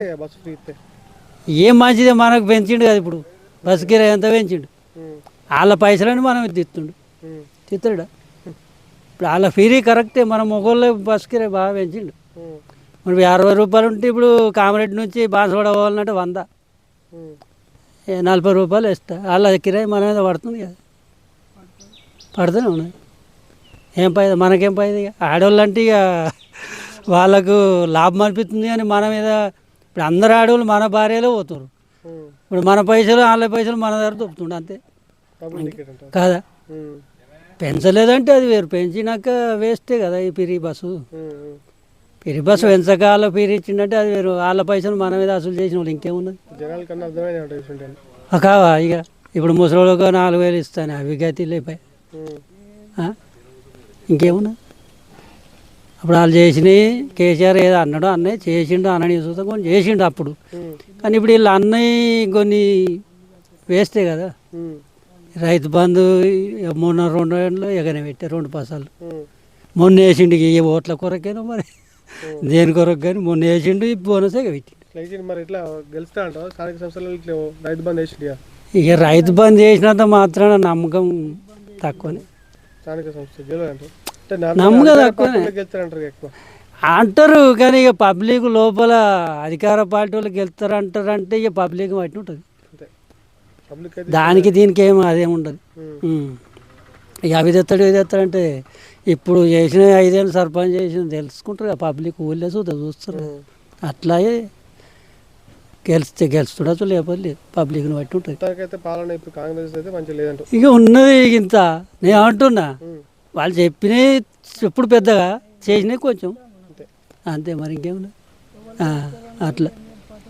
Bus free ఇస్తే? ఏం మంచిదే మనకు పెంచిండు కదా ఇప్పుడు. బస్ కిరాయి ఎంత పెంచిండు? వాళ్ళ పైసలని మనం తిత్తుండు తిత్తాడా ఇప్పుడు వాళ్ళ ఫీరీ కరెక్టే మన మొగోళ్ళు బస్ కిరాయి బాగా పెంచిండు. మరి అరవై రూపాయలు ఉంటే ఇప్పుడు కామరెడ్డి నుంచి బాన్సవాడ పోవాలంటే వంద. నలభై రూపాయలు ఇస్తా వాళ్ళ కిరాయి మన మీద పడుతుంది కదా. పడుతూనే ఉన్నది. ఏం పైద మనకేం పైద ఇక? ఆడవాళ్ళు అంటే ఇక వాళ్ళకు లాభం అనిపిస్తుంది కానీ మన మీద ఇప్పుడు అందరు ఆడవాళ్ళు మన భార్యలో పోతున్నారు ఉమ్. ఇప్పుడు మన పైసలు వాళ్ళ పైసలు మన దగ్గర దొప్పుతుండే అంతే. కాదా? పెంచలేదంటే అది వేరు. పెంచినాక వేస్టే కదా ఈ పిరి బస్సు. పిరి బస్సు పెంచక వాళ్ళ పిరి ఇచ్చిందంటే అది వేరు. వాళ్ళ పైసలు మన మీద అసలు చేసిన వాళ్ళు ఇంకేమున్నది? కావా ఇక? ఇప్పుడు ముసలికి నాలుగు వేలు ఇస్తాను అవి గతి లేపాయి? ఇంకేమున్నది? అప్పుడు వాళ్ళు చేసినవి కేసీఆర్ ఏదో అన్నాడు అన్నయ్య చేసిండు అన్నని చూస్తే కొన్ని చేసిండు అప్పుడు. కానీ ఇప్పుడు వీళ్ళు అన్నయ్య కొన్ని వేస్తే కదా. రైతు బంధు మొన్న రెండు ఏళ్ళు ఎగనే పెట్టారు రెండు పసాలు. మొన్న వేసిండు ఏ ఓట్ల కొరకేనో మరి. దేని కొరకు కానీ మొన్న వేసిండు బోనస్ ఇచ్చి మరి ఇట్లా గెలుస్తా అంటావు? స్థానిక సంస్థలు ఇట్లా రైతు బంద్ వేసిండు ఇక ఇక రైతు బంద్ చేసినంత మాత్రాన నమ్మకం తక్కువనే. స్థానిక సంస్థ అంటే అంటారు కానీ ఇక పబ్లిక్ లోపల అధికార పార్టీ వాళ్ళకి వెళ్తారు అంటారంటే ఇక పబ్లిక్ బట్టి ఉంటుంది. దానికి దీనికి ఏం అదేం ఉండదు. ఇక అవి తెస్తాడు ఇది తెస్తాడంటే ఇప్పుడు చేసిన ఐదేళ్ళు సర్పంచ్ చేసిన తెలుసుకుంటారు పబ్లిక్ ఊళ్ళో చూద్దా చూస్తారు. అట్లాగే గెలిస్తే గెలుస్తుండొచ్చు లేకపోతే లేదు. పబ్లిక్ని బట్టి ఉంటుంది. ఇక ఉన్నది ఇంత. నేను అంటున్నా వాళ్ళు చెప్పినవి చెప్పుడు పెద్దగా చేసినవి కొంచెం. అంతే. అంతే మరి ఇంకేమున్నా అట్లా.